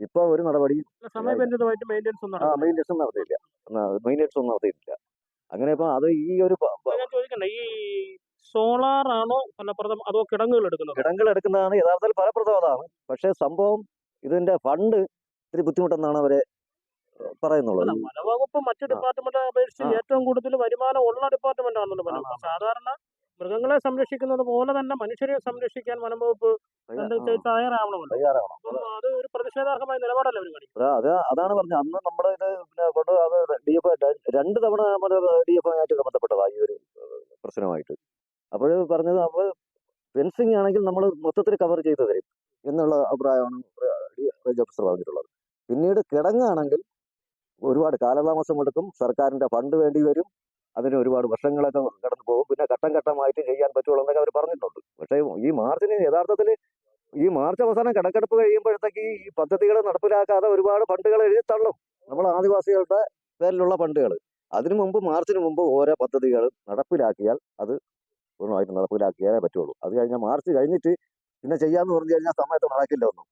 ഇപ്പൊ ഒരു നടപടി സമയബന്ധിതമായിട്ട് മെയിന്റെനൻസ് ഒന്നും ആ. മെയിന്റെനൻസ് നടത്തിയില്ല മെയിന്റെനൻസ് ഒന്നും നടത്തിയിട്ടില്ല അങ്ങനെ ഇപ്പൊ അത് ഈ ഒരു ചോദിക്കണ്ടേ. ഈ സോളാർ ആണോ ഫലപ്രദം അതോ കിടങ്ങുകൾ എടുക്കുന്നത്? എടുക്കുന്നതാണ് യഥാർത്ഥത്തിൽ ഫലപ്രദമാണ് പക്ഷേ സംഭവം ഇതിന്റെ ഫണ്ട് ഇത്തിരി ബുദ്ധിമുട്ടെന്നാണ് അവർ പറയുന്നുള്ളത്. വനവകുപ്പ് മറ്റു ഡിപ്പാർട്ട്മെന്റ് അപേക്ഷിച്ച് ഏറ്റവും കൂടുതൽ വരുമാനം ഉള്ള ഡിപ്പാർട്ട്മെന്റ് ആണല്ലോ. സാധാരണ മൃഗങ്ങളെ സംരക്ഷിക്കുന്നത് പോലെ തന്നെ മനുഷ്യരെ സംരക്ഷിക്കാൻ വനം വകുപ്പ് തയ്യാ- എന്ത് ആ, തയ്യാറാവണമല്ലോ. തയ്യാറാവണം. അപ്പം അത്. ഒരു പ്രതിഷേധാർഹമായ നിലപാടല്ലേ അവർ കാണിക്കുന്നത് അതാ- അത് അതാണ് പറഞ്ഞത്. അന്ന് നമ്മുടെ ഇത് പിന്നെ കൊണ്ട് അത് ഡി എഫ് രണ്ട് തവണ നമ്മുടെ ഡി എഫ് ആയിട്ട് ബന്ധപ്പെട്ടതാ ഈ ഒരു പ്രശ്നമായിട്ട്. അപ്പോൾ പറഞ്ഞത് അപ്പോൾ ഫെൻസിങ് ആണെങ്കിൽ നമ്മൾ മൊത്തത്തിൽ കവർ ചെയ്ത് തരും എന്നുള്ള അഭിപ്രായമാണ് റേഞ്ച് ഓഫീസർ പറഞ്ഞിട്ടുള്ളത്. പിന്നീട് കിടങ്ങാണെങ്കിൽ ഒരുപാട് കാലതാമസം എടുക്കും സർക്കാരിന്റെ ഫണ്ട് വേണ്ടി വരും. അതിന് ഒരുപാട് വർഷങ്ങളൊക്കെ കടന്നു പോകും. പിന്നെ ഘട്ടം ഘട്ടമായിട്ട് ചെയ്യാൻ പറ്റുള്ളൂ എന്നൊക്കെ അവർ പറഞ്ഞിട്ടുണ്ട്. പക്ഷേ ഈ മാർച്ചിന് യഥാർത്ഥത്തിൽ ഈ മാർച്ച് അവസാനം കടക്കെടുപ്പ് കഴിയുമ്പോഴത്തേക്ക് ഈ പദ്ധതികൾ നടപ്പിലാക്കാതെ ഒരുപാട് ഫണ്ടുകൾ എഴുതി തള്ളും. നമ്മൾ ആദിവാസികളുടെ പേരിലുള്ള ഫണ്ടുകൾ. അതിനു മുമ്പ് മാർച്ചിന് മുമ്പ് ഓരോ പദ്ധതികൾ നടപ്പിലാക്കിയാൽ അത് പൂർണമായിട്ട് നടപ്പിലാക്കിയാലേ പറ്റുള്ളൂ. അത് കഴിഞ്ഞാൽ മാർച്ച് കഴിഞ്ഞിട്ട് പിന്നെ ചെയ്യാന്ന് പറഞ്ഞു കഴിഞ്ഞാൽ സമയത്ത് നടക്കില്ല ഒന്നും.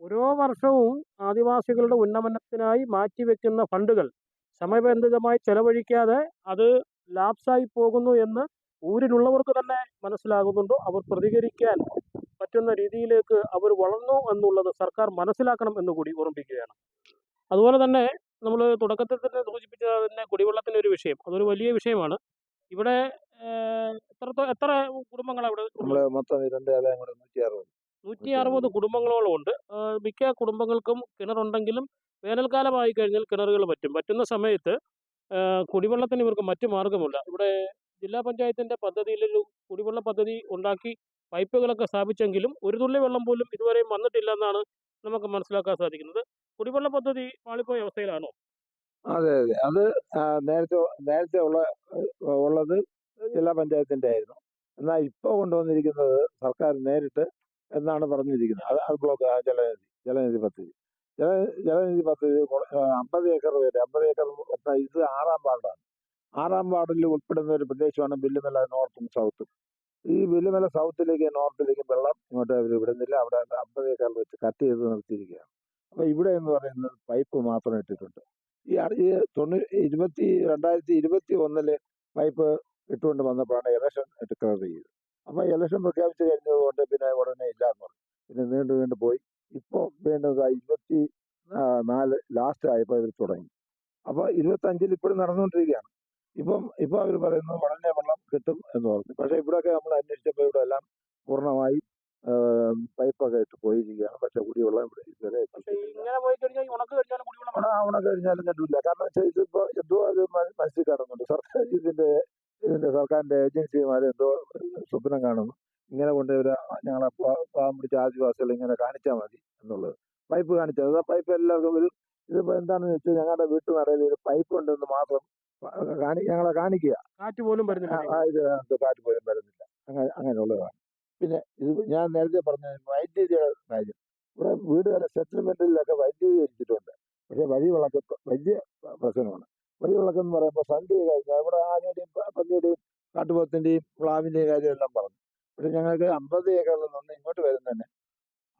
ഓരോ വർഷവും ആദിവാസികളുടെ ഉന്നമനത്തിനായി മാറ്റിവെക്കുന്ന ഫണ്ടുകൾ സമയബന്ധിതമായി ചെലവഴിക്കാതെ അത് ലാപ്സായി പോകുന്നു എന്ന് ഊരിലുള്ളവർക്ക് തന്നെ മനസ്സിലാകുന്നുണ്ടോ? അവർ പ്രതികരിക്കാൻ പറ്റുന്ന രീതിയിലേക്ക് അവർ വളർന്നു എന്നുള്ളത് സർക്കാർ മനസ്സിലാക്കണം എന്ന് കൂടി ഓർമ്മിപ്പിക്കുകയാണ്. അതുപോലെ തന്നെ നമ്മൾ തുടക്കത്തിൽ തന്നെ സൂചിപ്പിച്ച തന്നെ കുടിവെള്ളത്തിന്റെ ഒരു വിഷയം അതൊരു വലിയ വിഷയമാണ്. ഇവിടെ എത്ര എത്ര കുടുംബങ്ങളാണ് ഇവിടെ മൊത്തം കൂടെ നൂറ്റി അറുപത് നൂറ്റി അറുപത് കുടുംബങ്ങളോളം ഉണ്ട് മിക്ക കുടുംബങ്ങൾക്കും കിണറുണ്ടെങ്കിലും വേനൽക്കാലമായി കഴിഞ്ഞാൽ കിണറുകൾ പറ്റും. പറ്റുന്ന സമയത്ത് കുടിവെള്ളത്തിന് ഇവർക്ക് മറ്റു മാർഗമില്ല. ഇവിടെ ജില്ലാ പഞ്ചായത്തിന്റെ പദ്ധതിയിലൊരു കുടിവെള്ള പദ്ധതി ഉണ്ടാക്കി പൈപ്പുകളൊക്കെ സ്ഥാപിച്ചെങ്കിലും ഒരു തുള്ളി വെള്ളം പോലും ഇതുവരെയും വന്നിട്ടില്ല എന്നാണ് നമുക്ക് മനസ്സിലാക്കാൻ സാധിക്കുന്നത്. കുടിവെള്ള പദ്ധതി പാളിപ്പോയ അവസ്ഥയിലാണോ? അതെ അതെ. അത് നേരത്തെ നേരത്തെ ഉള്ള ഉള്ളത് ജില്ലാ പഞ്ചായത്തിന്റെ ആയിരുന്നു എന്നാൽ ഇപ്പോൾ കൊണ്ടുവന്നിരിക്കുന്നത് സർക്കാർ നേരിട്ട് എന്നാണ് പറഞ്ഞിരിക്കുന്നത്. അത് അത് ബ്ലോക്ക് ജലനിധി ജലനിധി പദ്ധതി. ജല ജലനിധി പദ്ധതി അമ്പത് ഏക്കർ വരെ അമ്പത് ഏക്കർ ഇത് ആറാം വാർഡാണ്. ആറാം വാർഡിൽ ഉൾപ്പെടുന്ന ഒരു പ്രദേശമാണ് ബില്ലുമല നോർത്തും സൗത്തും. ഈ ബില്ലുമല സൗത്തിലേക്ക് നോർത്തിലേക്ക് വെള്ളം ഇങ്ങോട്ട് അവർ വിടുന്നില്ല. അവിടെ അമ്പത് ഏക്കറിൽ വെച്ച് കട്ട് ചെയ്ത് നിർത്തിയിരിക്കുകയാണ്. അപ്പോൾ ഇവിടെ എന്ന് പറയുന്നത് പൈപ്പ് മാത്രം ഇട്ടിട്ടുണ്ട്. ഈ ഈ തൊണ്ണൂ ഇരുപത്തി രണ്ടായിരത്തി ഇരുപത്തി ഒന്നിൽ പൈപ്പ് ഇട്ടുകൊണ്ട് വന്നപ്പോഴാണ് ഇലക്ഷൻ ഡിക്ലെയർ ചെയ്തത്. അപ്പോൾ ഇലക്ഷൻ പ്രഖ്യാപിച്ചു കഴിഞ്ഞതുകൊണ്ട് പിന്നെ ഉടനെ ഇല്ല എന്ന് പറഞ്ഞു പിന്നെ നീണ്ടു നീണ്ടു പോയി. ഇപ്പോൾ വീണ്ടും ദാ ഇരുപത്തി നാല് ലാസ്റ്റ് ആയപ്പോൾ ഇവർ തുടങ്ങി. അപ്പോൾ ഇരുപത്തഞ്ചിൽ ഇപ്പോഴും നടന്നുകൊണ്ടിരിക്കുകയാണ്. ഇപ്പം ഇപ്പം അവർ പറയുന്നത് വളരെ വെള്ളം കിട്ടും എന്ന് പറഞ്ഞു. പക്ഷേ ഇവിടെയൊക്കെ നമ്മൾ അന്വേഷിച്ചപ്പോൾ ഇവിടെ എല്ലാം പൂർണമായി പൈപ്പൊക്കെ ഇട്ട് പോയിരിക്കുകയാണ്. പക്ഷെ കുടിവെള്ളം ഇവിടെ ഇതുവരെ ഉണക്ക് കഴിഞ്ഞാലും കണ്ടില്ല കാരണം വെച്ചാൽ ഇതിപ്പോ എന്തോ അത് മനസ്സിൽ കാണുന്നുണ്ട് സർക്കാർ ഇതിന്റെ ഇതിന്റെ സർക്കാരിന്റെ ഏജൻസിമാർ എന്തോ സ്വപ്നം കാണുന്നു. ഇങ്ങനെ കൊണ്ടുവരാ ഞങ്ങളെ പാവം പിടിച്ച ആദിവാസികൾ ഇങ്ങനെ കാണിച്ചാൽ മതി എന്നുള്ളത്. പൈപ്പ് കാണിച്ചത് ആ പൈപ്പ് എല്ലാവർക്കും ഒരു ഇതിപ്പോ എന്താണെന്ന് വെച്ചാൽ ഞങ്ങളുടെ വീട്ടു നടയിൽ ഒരു പൈപ്പ് ഉണ്ടെന്ന് മാത്രം കാണി ഞങ്ങളെ കാണിക്കുക. കാറ്റ് പോലും വരുന്നില്ല. ആ, ആ, ഇത് കാറ്റ് പോലും വരുന്നില്ല. അങ്ങനെ അങ്ങനെയുള്ളതാണ്. പിന്നെ ഇത് ഞാൻ നേരത്തെ പറഞ്ഞ വൈദ്യുതിയുടെ കാര്യം. ഇവിടെ വീടുകളുടെ സെറ്റിൽമെന്റിലൊക്കെ വൈദ്യുതി വെച്ചിട്ടുണ്ട് പക്ഷേ വഴിവിളക്ക് പ്ര- വലിയ പ്രശ്നമാണ്. വഴിവിളക്ക് എന്ന് പറയുമ്പോൾ സന്ധ്യ കഴിഞ്ഞാൽ ഇവിടെ ആനയുടെയും പന്നിയുടെയും കാട്ടുപോത്തിന്റെയും പ്ലാവിന്റെയും കാര്യമെല്ലാം പറഞ്ഞു. പക്ഷെ ഞങ്ങൾക്ക് അമ്പത് ഏക്കറിൽ നിന്ന് ഇങ്ങോട്ട് വരുന്നതന്നെ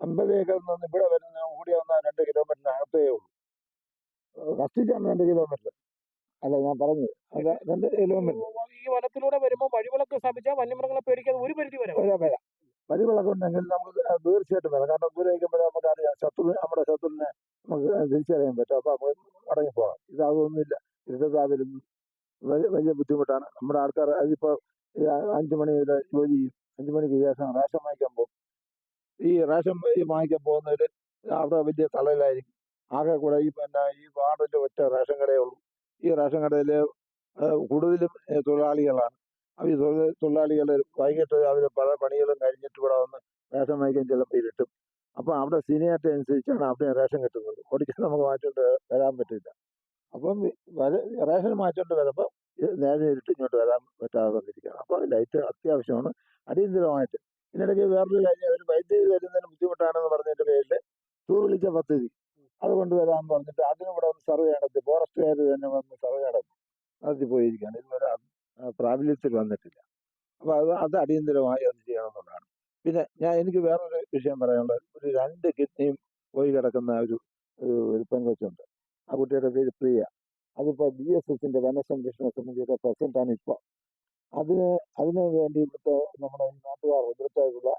അമ്പത് ഏക്കറിൽ നിന്ന് ഇവിടെ വരുന്ന കൂടി വന്ന രണ്ട് കിലോമീറ്ററിനകത്തേ ഉള്ളൂ. കഷ്ടിച്ചാണ് രണ്ട് കിലോമീറ്റർ അല്ല ഞാൻ പറഞ്ഞത്. അല്ല രണ്ട് കിലോമീറ്റർ ഈ വനത്തിലൂടെ വരുമ്പോൾ വഴിവിളക്ക് സ്ഥാപിച്ചാൽ വന്യമൃഗങ്ങളെ പേടിക്കാതെ ഒരു പരിധി വരെ വരാം. വരാം വഴിവിളക്ക് ഉണ്ടെങ്കിൽ നമുക്ക് തീർച്ചയായിട്ടും വരാം. കാരണം ദൂരെ ഇരിക്കുമ്പോഴേ നമുക്ക് അറിയാം ശത്രു നമ്മുടെ ശത്രുവിനെ നമുക്ക് തിരിച്ചറിയാൻ പറ്റും. അപ്പൊ നമുക്ക് മടങ്ങിപ്പോകാം ഇത് അതൊന്നുമില്ല. ഇരുട്ടാവിലും വലിയ ബുദ്ധിമുട്ടാണ്. നമ്മുടെ ആൾക്കാർ അതിപ്പോ അഞ്ചു മണി വരെ ജോലി ചെയ്യും. അഞ്ചു മണിക്ക് ശേഷം റേഷൻ വാങ്ങിക്കാൻ പോകും. ഈ റേഷൻ വാങ്ങിക്കാൻ പോകുന്നവര് അവിടെ വലിയ തളലായിരിക്കും ആകെ കൂടെ ഈ പിന്നെ ഈ വാർഡിന്റെ ഒറ്റ റേഷൻ കടയേ ഉള്ളൂ. ഈ റേഷൻ കടയിൽ കൂടുതലും തൊഴിലാളികളാണ്. അപ്പൊ ഈ തൊഴിലാളികൾ വൈകിട്ട് അവർ പല പണികളും കഴിഞ്ഞിട്ട് ഇവിടെ വന്ന് റേഷൻ വാങ്ങിക്കാൻ ചിലപ്പോൾ ഇരുട്ടും അപ്പൊ അവിടെ സീനിയാരിറ്റി അനുസരിച്ചാണ് അവിടെ റേഷൻ കിട്ടുന്നത്. ഓടിക്കാൻ നമുക്ക് മാറ്റിയിട്ട് വരാൻ പറ്റില്ല. അപ്പം വര- റേഷൻ മാറ്റോണ്ട് വരുമ്പോൾ നേരെ ഇരുട്ട് ഇങ്ങോട്ട് വരാൻ പറ്റാതെ വന്നിരിക്കുകയാണ്. അപ്പോൾ ലൈറ്റ് അത്യാവശ്യമാണ്. അടിയന്തരമായിട്ട് ഇതിനിടയ്ക്ക് വേറൊരു കാര്യം അവർ വൈദ്യുതി വരുന്നതിന് ബുദ്ധിമുട്ടാണെന്ന് പറഞ്ഞതിന്റെ പേരിൽ ടൂർ വിളിച്ച പദ്ധതി അത് കൊണ്ടുവരാമെന്ന് പറഞ്ഞിട്ട് അതിനും ഇവിടെ ഒന്ന് സർവേ നടത്തി ഫോറസ്റ്റുകാർ തന്നെ വന്ന് സർവേ നടത്തി നടത്തി പോയിരിക്കുകയാണ്. ഇതുവരെ പ്രാബല്യത്തിൽ വന്നിട്ടില്ല. അപ്പോൾ അത് അത് അടിയന്തരമായി അത് ചെയ്യണമെന്നുള്ളതാണ്. പിന്നെ ഞാൻ എനിക്ക് വേറൊരു വിഷയം പറയാനുള്ളത്. ഒരു രണ്ട് കിഡ്നിയും പോയി കിടക്കുന്ന ഒരു ഒരു പെൺകൊച്ചുണ്ട്. ആ കുട്ടിയുടെ പേര് പ്രിയ. അതിപ്പോ ബി എസ് എസിന്റെ വനസംരക്ഷണ സമിതിയുടെ പ്രസിഡന്റ് ആണ് ഇപ്പൊ. അതിന് അതിന് വേണ്ടി ഇവിടുത്തെ നമ്മുടെ ഈ നാട്ടുകാർ ഇവിടുത്തേക്കുള്ള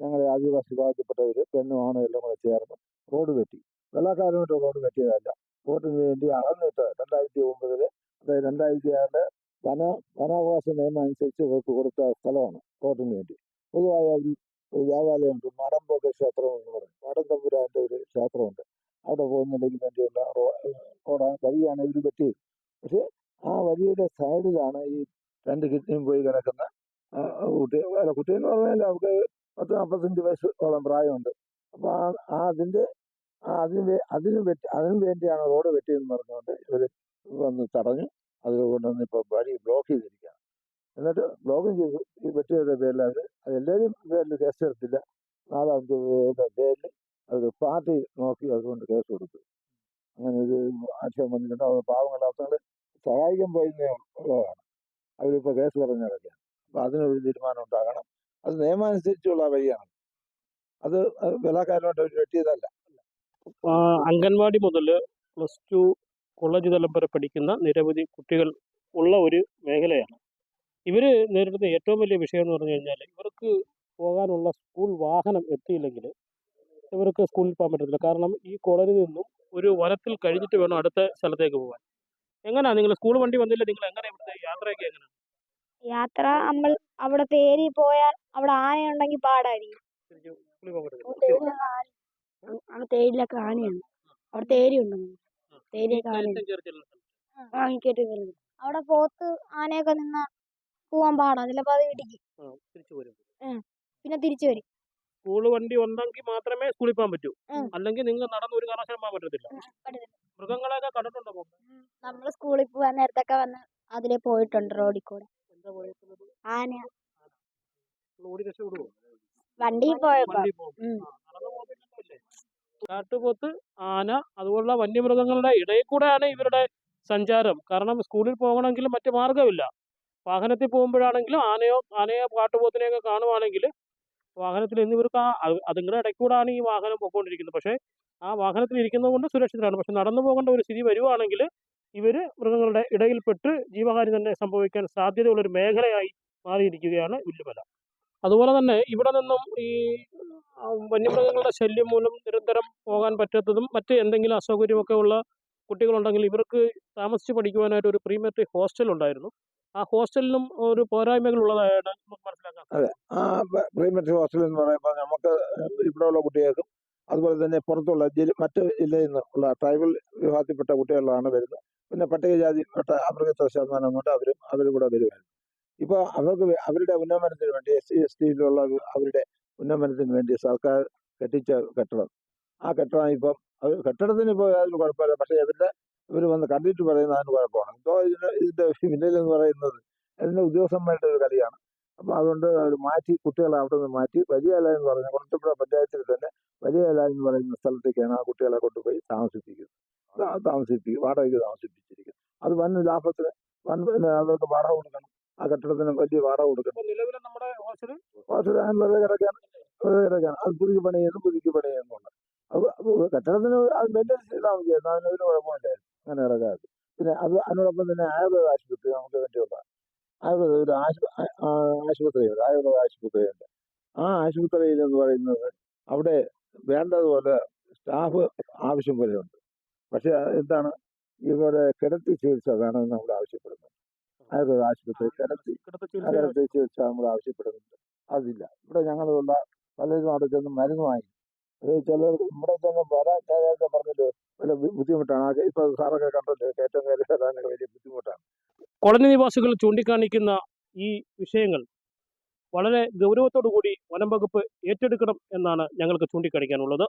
ഞങ്ങളെ ആദിവാസി വിഭാഗത്തിൽപ്പെട്ടവര് പെണ്ണും ആണും എല്ലാം കൂടെ ചേർന്ന് റോഡ് വെട്ടി. വെള്ളക്കാരുമായിട്ട് റോഡ് വെട്ടിയതല്ല. റോഡിന് വേണ്ടി അളന്നിട്ട് രണ്ടായിരത്തി ഒമ്പതിൽ അതായത് രണ്ടായിരത്തി ആറിൽ വന വനാവകാശ നിയമം അനുസരിച്ച് ഇവർക്ക് കൊടുത്ത സ്ഥലമാണ് റോഡിന് വേണ്ടി. പൊതുവായ ഒരു ദേവാലയമുണ്ട്. മാടമ്പോക്ക ക്ഷേത്രം എന്ന് പറയും. മടം തമ്പുരാന്റെ ഒരു ക്ഷേത്രമുണ്ട്. അവിടെ പോകുന്നുണ്ടെങ്കിൽ വേണ്ടിയുള്ള റോഡ് വഴിയാണ് ഇവർ വെട്ടിയത്. പക്ഷെ ആ വഴിയുടെ സൈഡിലാണ് ഈ രണ്ട് കിഡ്നിയും പോയി കിടക്കുന്ന കുട്ടി അല്ല കുട്ടി എന്ന് പറഞ്ഞാൽ അവർക്ക് പത്ത് നാൽപ്പത്തഞ്ച് വയസ്സോളം പ്രായമുണ്ട്. അപ്പൊ ആ അതിന്റെ അതിന് അതിനും വെട്ടി അതിനു വേണ്ടിയാണ് റോഡ് വെട്ടിയെന്ന് പറഞ്ഞുകൊണ്ട് ഇവർ വന്ന് തടഞ്ഞു. അതിൽ കൊണ്ടുവന്ന് ഇപ്പൊ വഴി ബ്ലോക്ക് ചെയ്തിരിക്കുകയാണ്. എന്നിട്ട് ബ്ലോക്കും ചെയ്തു. ഈ വെട്ടിയവരുടെ പേരിൽ അവർ എല്ലാവരും പേരിൽ കേസ് എടുത്തില്ല പേരുടെ പേരിൽ അവർ പാർട്ടി നോക്കി അതുകൊണ്ട് കേസ് കൊടുത്തു. അങ്ങനെ ഒരു ആക്ഷേപം വന്നിട്ടുണ്ട്. അവർ പാവങ്ങളാത്തങ്ങൾ സഹായിക്കാൻ പോയിരുന്നേ ഉള്ളതാണ് അവരിപ്പോൾ കേസ് പറഞ്ഞു അപ്പോൾ അപ്പൊ അതിനൊരു തീരുമാനം ഉണ്ടാകണം. അത് നിയമാനുസരിച്ചുള്ള വഴിയാണ്. അത് വിലക്കാരമായിട്ട് അവർ വെട്ടിയതല്ല. അംഗൻവാടി മുതൽ പ്ലസ് ടു കോളേജ് തലം വരെ പഠിക്കുന്ന നിരവധി കുട്ടികൾ ഉള്ള ഒരു മേഖലയാണ്. ഇവർ നേരിടുന്ന ഏറ്റവും വലിയ വിഷയം എന്ന് പറഞ്ഞു കഴിഞ്ഞാൽ ഇവർക്ക് പോകാനുള്ള സ്കൂൾ വാഹനം എത്തിയില്ലെങ്കിൽ ഇവർക്ക് സ്കൂളിൽ പോകാൻ പറ്റത്തില്ല. കാരണം ഈ കോളേജിൽ നിന്നും ഒരു വനത്തിൽ കഴിഞ്ഞിട്ട് വേണം അടുത്ത സ്ഥലത്തേക്ക് പോകാൻ. എങ്ങനെയാണ് നിങ്ങൾ സ്കൂൾ വണ്ടി വന്നില്ല? നിങ്ങൾ എങ്ങനെ ഇവിടുത്തെ യാത്രയൊക്കെ എങ്ങനെയാണ് യാത്ര നമ്മൾ അവിടെ തേരി പോയാൽ അവിടെ ആനയുണ്ടെങ്കിൽ പാടായിരിക്കും. അവിടെ തേരിലൊക്കെ ആനയാണ് അവിടെ തേരി ഉണ്ടെന്ന് തേരിയൊക്കെ ആന. വാങ്ങിക്കേണ്ടി വരുന്നത് അവിടെ പോത്ത് ആനയൊക്കെ നിന്നാ പോവാൻ പാടാ. ചിലപ്പോൾ അത് ഇടിക്കും. പിന്നെ തിരിച്ചു വരും. സ്കൂൾ വണ്ടി ഉണ്ടെങ്കിൽ മാത്രമേ സ്കൂളിൽ പോകാൻ പറ്റൂ. അല്ലെങ്കിൽ നിങ്ങൾ നടന്ന് ഒരു കാരണവശാലും പോകാൻ പറ്റത്തില്ല. മൃഗങ്ങളെയൊക്കെ കണ്ടിട്ടുണ്ടോ നമ്മൾ നമ്മൾ സ്കൂളിൽ പോവാൻ നേരത്തൊക്കെ വന്ന് അതിലെ പോയിട്ടുണ്ട് റോഡിൽ കൂടെ. ആന. പോയപ്പോ. വണ്ടി കാട്ടുപോത്ത് ആന അതുപോലുള്ള വന്യമൃഗങ്ങളുടെ ഇടയിൽ കൂടെയാണ് ഇവരുടെ സഞ്ചാരം. കാരണം സ്കൂളിൽ പോകണമെങ്കിൽ മറ്റു മാർഗമില്ല വാഹനത്തിൽ പോകുമ്പോഴാണെങ്കിലും ആനയോ ആനയോ കാട്ടുപോത്തിനെയൊക്കെ കാണുവാണെങ്കിൽ വാഹനത്തിൽ എന്നിവർക്ക് ആ അത് അതുങ്ങളുടെ ഇടയ്ക്കൂടാണ് ഈ വാഹനം പോയിക്കൊണ്ടിരിക്കുന്നത്. പക്ഷേ ആ വാഹനത്തിൽ ഇരിക്കുന്നത് കൊണ്ട് സുരക്ഷിതരാണ്. പക്ഷെ നടന്നു പോകേണ്ട ഒരു സ്ഥിതി വരുവാണെങ്കിൽ ഇവർ മൃഗങ്ങളുടെ ഇടയിൽപ്പെട്ട് ജീവഹാനി തന്നെ സംഭവിക്കാൻ സാധ്യതയുള്ള ഒരു മേഖലയായി മാറിയിരിക്കുകയാണ് വില്ലുമല അതുപോലെ തന്നെ ഇവിടെ നിന്നും ഈ വന്യമൃഗങ്ങളുടെ ശല്യം മൂലം നിരന്തരം പോകാൻ പറ്റാത്തതും മറ്റ് എന്തെങ്കിലും അസൗകര്യമൊക്കെ ഉള്ള കുട്ടികളുണ്ടെങ്കിൽ ഇവർക്ക് താമസിച്ച് പഠിക്കുവാനായിട്ട് ഒരു പ്രീമെട്രിക് ഹോസ്റ്റൽ ഉണ്ടായിരുന്നു. ആ ഹോസ്റ്റലിനും ഒരു പോരായ്മകൾ ഉള്ളതായിട്ട് മനസ്സിലാക്കാം ആ പ്രീമെട്രി ഹോസ്റ്റൽ എന്ന് പറയുമ്പോൾ നമുക്ക് ഇവിടെയുള്ള കുട്ടികൾക്കും അതുപോലെ തന്നെ പുറത്തുള്ള മറ്റ് ജില്ലയിൽ നിന്നുള്ള ട്രൈബൽ വിഭാഗത്തിൽപ്പെട്ട കുട്ടികളാണ് വരുന്നത്. പിന്നെ പട്ടികജാതിപ്പെട്ട അവർക്ക് ശതമാനം കൊണ്ട് അവരും അവരും കൂടെ വരുമായിരുന്നു ഇപ്പോൾ അവർക്ക് അവരുടെ ഉന്നമനത്തിന് വേണ്ടി എസ് സി എസ് ടിയിലുള്ള അവരുടെ ഉന്നമനത്തിന് വേണ്ടി സർക്കാർ കെട്ടിച്ച കെട്ടിടം. ആ കെട്ടിടം ഇപ്പം അത് കെട്ടിടത്തിന് ഇപ്പോൾ യാതൊരു കുഴപ്പമില്ല. പക്ഷേ ഇവരുടെ ഇവർ വന്ന് കണ്ടിട്ട് പറയുന്നത് അതിന് കുഴപ്പമാണ്. എന്തോ ഇതിന് ഇതിന്റെ പിന്നിലെന്ന് പറയുന്നത് അതിന്റെ ഉദ്യോഗസ്ഥന്മാരുടെ ഒരു കളിയാണ്. അപ്പോൾ അതുകൊണ്ട് അവർ മാറ്റി കുട്ടികളെ അവിടെ നിന്ന് മാറ്റി വലിയ ഇല എന്ന് പറഞ്ഞ കുളത്തുപുഴ പഞ്ചായത്തിൽ തന്നെ വലിയ ഇല എന്ന് പറയുന്ന സ്ഥലത്തേക്കാണ് ആ കുട്ടികളെ കൊണ്ടുപോയി താമസിപ്പിക്കുന്നത്. താമസിപ്പിക്കും വാടകയ്ക്ക് താമസിപ്പിച്ചിരിക്കുന്നത് അത് വൻ ലാഭത്തിന് വൻ പിന്നെ അവർക്ക് വാടക കൊടുക്കണം. ആ കെട്ടിടത്തിന് വലിയ വാടക കൊടുക്കണം. ഹോസ്റ്റൽ വെറുതെ കിടക്കാൻ വെറുതെ കിടക്കാൻ അത് പുതുക്കി പണി ചെയ്യുന്നു പുതുക്കി പണി ചെയ്യുന്നുണ്ട് അത് കെട്ടിടത്തിന് അത് മെയിന്റെ ചെയ്താൽ മതി എന്നാൽ അതിന് കുഴപ്പമില്ലായിരുന്നു. അങ്ങനെ ഇറങ്ങാറ് പിന്നെ അത് അതിനോടൊപ്പം തന്നെ ആയുർവേദ ആശുപത്രി നമുക്ക് വേണ്ടിയുള്ള ആയുർവേദ ഒരു ആശുപത്രിയുണ്ട് ആയുർവേദ ആശുപത്രിയുണ്ട്. ആ ആശുപത്രിയിൽ എന്ന് പറയുന്നത് അവിടെ വേണ്ടതുപോലെ സ്റ്റാഫ് ആവശ്യം പോലെ ഉണ്ട് പക്ഷെ എന്താണ്? ഇവരെ കിടത്തി ചികിത്സ വേണമെന്ന് നമ്മൾ ആവശ്യപ്പെടുന്നു ആയുർവേദ ആശുപത്രി കിടത്തി കിടത്ത ആ ചികിത്സ കിടത്തി ചികിത്സ നമ്മൾ ആവശ്യപ്പെടുന്നുണ്ട്. അതില്ല. ഇവിടെ ഞങ്ങളുള്ള പലരും അവിടെ ചെന്ന് മരുന്ന് വാങ്ങി ചിലർ ഇവിടെ തന്നെ വരാൻ കഴിയാതെ പറഞ്ഞല്ലോ വല്ല ബുദ്ധിമുട്ടാണ്. ഇപ്പൊ സാറൊക്കെ കണ്ടല്ലോ കയറ്റം കയറി വലിയ ബുദ്ധിമുട്ടാണ്. കോളനി നിവാസികൾ ചൂണ്ടിക്കാണിക്കുന്ന ഈ വിഷയങ്ങൾ വളരെ ഗൗരവത്തോടു കൂടി വനം വകുപ്പ് ഏറ്റെടുക്കണം എന്നാണ് ഞങ്ങൾക്ക് ചൂണ്ടിക്കാണിക്കാനുള്ളത്.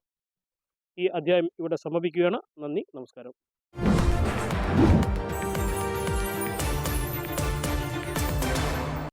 ഈ അധ്യായം ഇവിടെ സമാപിക്കുകയാണ്. നന്ദി നമസ്കാരം.